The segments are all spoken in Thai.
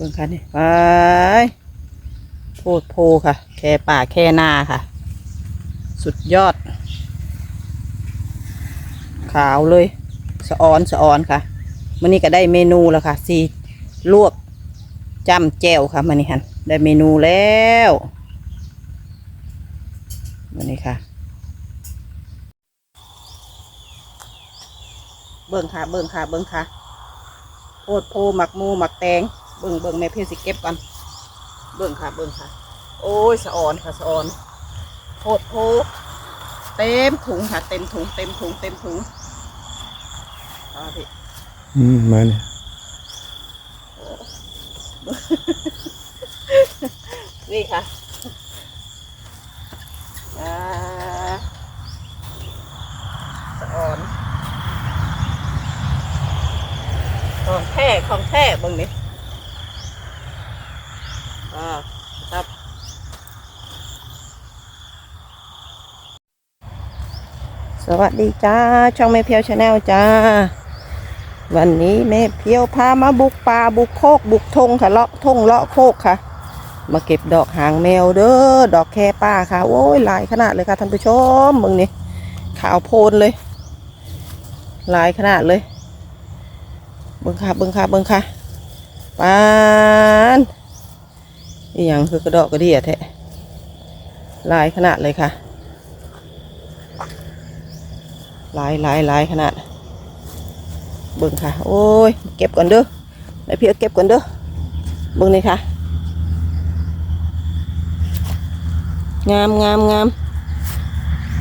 เบิ่งค่ะนี่ไปโพดโพค่ะ แค่ป่าแค่นาค่ะ สุดยอด ขาวเลย สะออนสะออนค่ะมันนี้ก็ได้เมนูแล้วค่ะสีลวกจ้ำแจ่วค่ะมันนี่ฮันได้เมนูแล้วมันนี้ค่ะ เบิ่งค่ะ เบิ่งค่ะ เบิ่งค่ะโพดโพหมักหมูหมักแตง เบิ่งเบิ่งแม่เพียสิเก็บก่อนเบิ่งค่ะเบิ่งค่ะ โอ้ยสะออนค่ะสะออนโพดโพเต็มถุงค่ะ เต็มถุงเต็มถุงเต็มถุงเอาพี่อืมมาเนี่ยนี่ค่ะอ่าสะออนของแท้ของแท้เบิ่งนี่อ่าครับ สวัสดีจ้า ช่องแม่เพียวชาแนลจ้า วันนี้แม่เพียวพามาบุกป่าบุกโคกบุกทงค่ะเลาะทงเลาะโคกค่ะ มาเก็บดอกหางแมวเด้อดอกแคป้าค่ะ โอ้ยหลายขนาดเลยค่ะท่านผู้ชมมึงนี่ขาวโพลนเลยหลายขนาดเลยเบิ้งค่ะเบิ้งค่ะเบิ้งค่ะปานนี่ยังคือกระดอกกระเดียแท้หลายขนาดเลยค่ะ หลายหลายหลายขนาด เบิ่งค่ะ โอ้ย เก็บก่อนเด้อแม่เพียเก็บก่อนเด้อ เบิ่งนี่ค่ะ งามงามงาม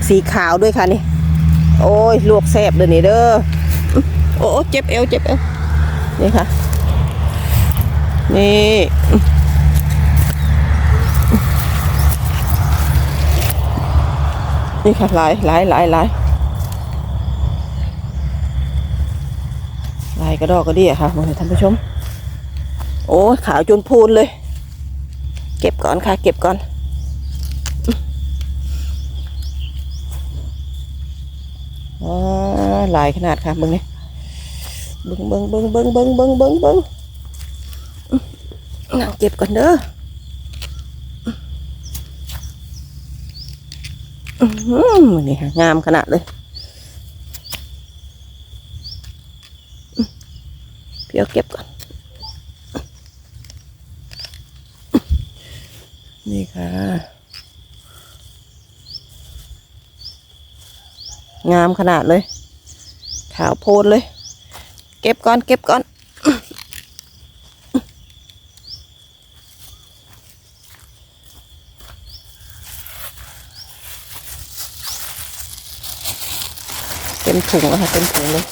สีขาวด้วยค่ะนี่ โอ้ย ลวกแซบเลยนี่เด้อ โอ้เจ็บเอวเจ็บเอว นี่ค่ะ นี่นี่ค่ะหลายหลายหลายหลายายกระดอกกระเดี่ยค่ะมองเห็นท่านผู้ชม โอ้ขาวจนพูนเลย เก็บก่อนค่ะ เก็บก่อน อ๋อลายขนาดค่ะเบิ้งนี่เบิ้งเบิ้งเบิ้งเบิ้งเบิ้งเบิ้งเบิ้งเบิ้งนั่งเก็บก่อนเด้ออือหือนี่ค่ะงามขนาดเลย เพียวเก็บก่อน นี่ค่ะ งามขนาดเลย ขาวโพลนเลย เก็บก่อน เก็บก่อนเต็มถุงแล้วค่ะเต็มถุงเลย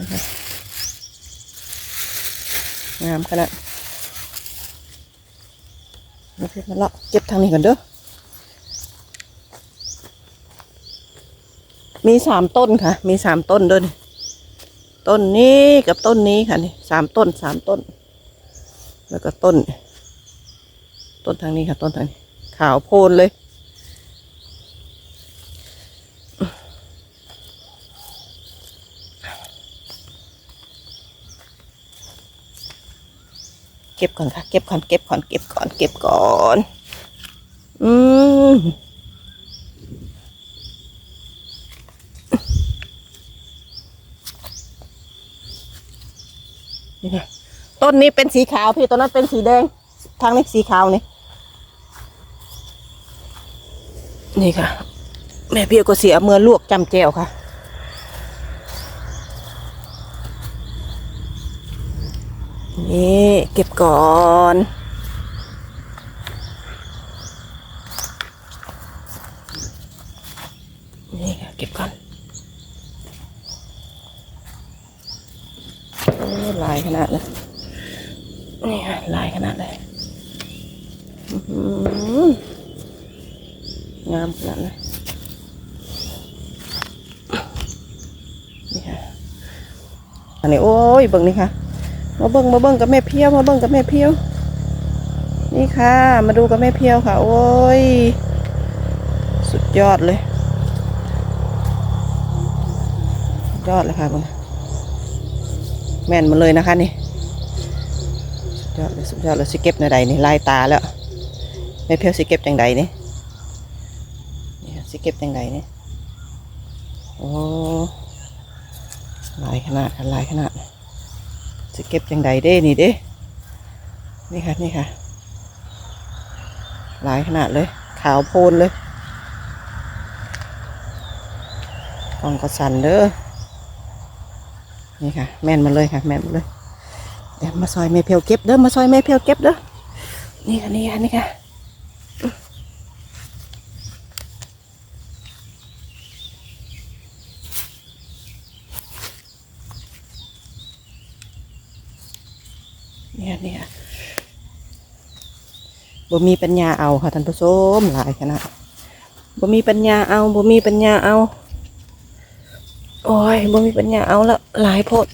นี่ค่ะ งามขนาดมาเพชรมาเลาะเก็บทางนี้ก่อนเด้อ มีสามต้นค่ะ มีสามต้นเด้วยนี่ต้นนี้กับต้นนี้ค่ะนี่สามต้นสามต้น แล้วก็ต้น ต้นทางนี้ค่ะ ต้นทางนี้ ขาวโพลนเลย ก็บก่อนค่ะ เก็บก่อน เก็บก่อน เก็บก่อน เก็บก่อน อืมนี่ค่ะต้นนี้เป็นสีขาวพี่ต้นนั้นเป็นสีแดง ทางนี้สีขาวนี่ นี่ค่ะ แม่พี่ก็เสียเมื่อลวกจำแจวค่ะ นี่เก็บก่อนนี่ค่ะเก็บก่อนลายขนาดเลยนี่ค่ะลายขนาดเลยงามขนาดเลยนี่ค่ะอันนี้โอ้ยเบิ่งนี่ค่ะ มาเบิ่งมาเบิ่งกับแม่เพียวมาเบิ่งกับแม่เพียว นี่ค่ะ มาดูกับแม่เพียวค่ะ โอ้ย สุดยอดเลย ยอดเลยค่ะเบิ่งแม่นมาเลยนะคะนี่สยอดเลยสุดยอดเลยสิเก็บในใดนี่ลายตาแล้วแม่เพียวสิเก็บจังใดนี่นี่สิเก็บจังใดนี่โอ้ลายขนาดลายขนาด จะเก็บจังใดเด้นี่เด้ นี่ค่ะนี่ค่ะลายขนาดเลย ขาวโพลนเลยกองก็สั่นเด้อ นี่ค่ะ แม่นมาเลยค่ะ แม่นมาเลย เดี๋ยวมาซอยแม่เพียวเก็บเด้อ มาซอยแม่เพียวเก็บเด้อ นี่ค่ะนี่ค่ะนี่ค่ะ นี่ค่ะนี่ค่ะบ่มีปัญญาเอาค่ะท่านผู้ชมหลายขนาดบ่มีปัญญาเอาบ่มีปัญญาเอาโอ้ยบ่มีปัญญาเอาแล้วหลายโพด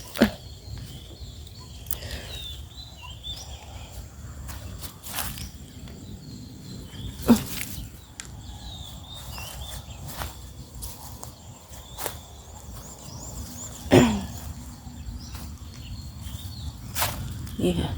นี่ค่ะ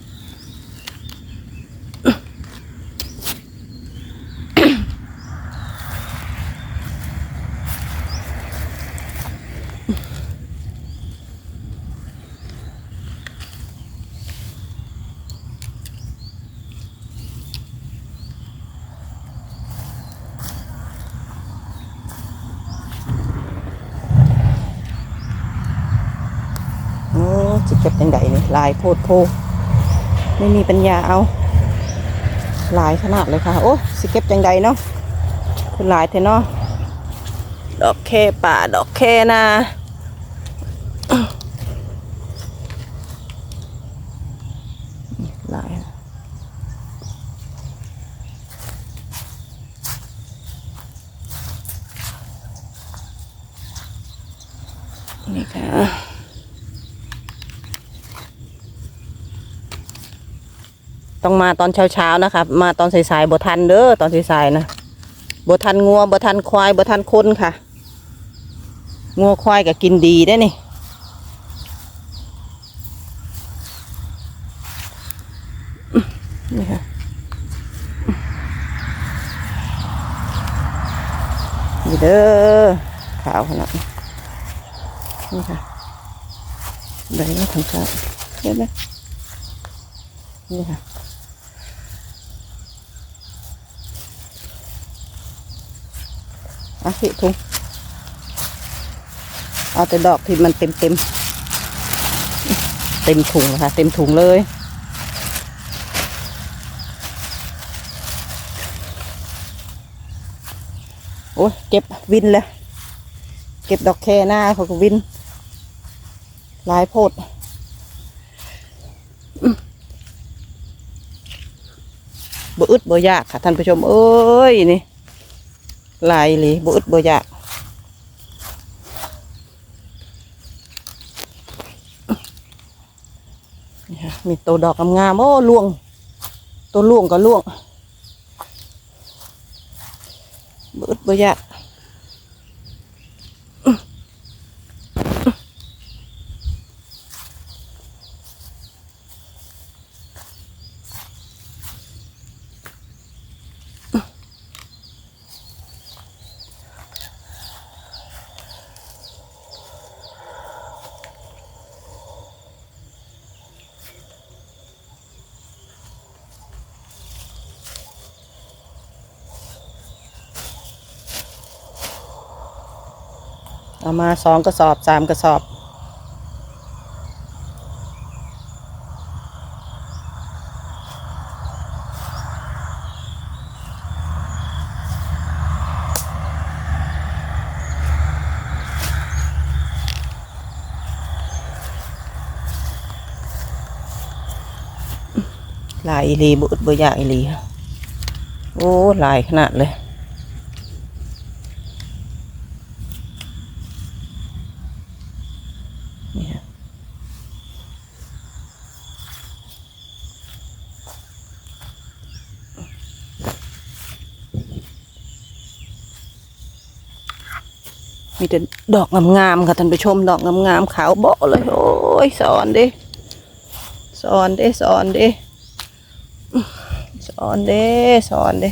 โอ้ จิเก็บยังไงนี่ลายโพดโพไม่มีปัญญาเอาลายขนาดเลยค่ะ โอ้สิเก็บจังใดเนาะคือลายเทนาะดอกแค่ป่าดอกแค่นาลายนี่ค่ะ ต้องมาตอนเช้าๆนะครับมาตอนสายๆบ่ทันเด้อตอนสายๆนะบ่ทันงัวบ่ทันควายบ่ทันคนค่ะ งัวควายก็กินดีได้นี่นี่ค่ะนี่เด้อขาวขนาดนี่ค่ะได้แล้วทั้งข้าวเห็นไหมนี่ค่ะ อะพี่ถุงเอาแต่ดอกที่มันเต็มเต็มเต็มถุงค่ะ เต็มถุงเลยโอ้ยเก็บวินเลยเก็บดอกแคหน้าเขาก็วินหลายโพดบ่อึดบ่ยากค่ะท่านผู้ชม เอ้ยนี่ ลายเลยบุดบ่อยากนี่ค่ะมีตัวดอกงามๆโอ้ล่วง ตัวล่วงก็ล่วงบุดบ่อยาก เอามาสองกระสอบสามกระสอบ ลายอีลีบุดบ่อยากอีลีโอ้ลายขนาดเลย นี่ค่ะมีแต่ดอกงามๆค่ะท่านผู้ชมดอกงามๆขาวเบาเลย โอ้ยสอนดิสอนดิสอนดิอนเด้สอนเด้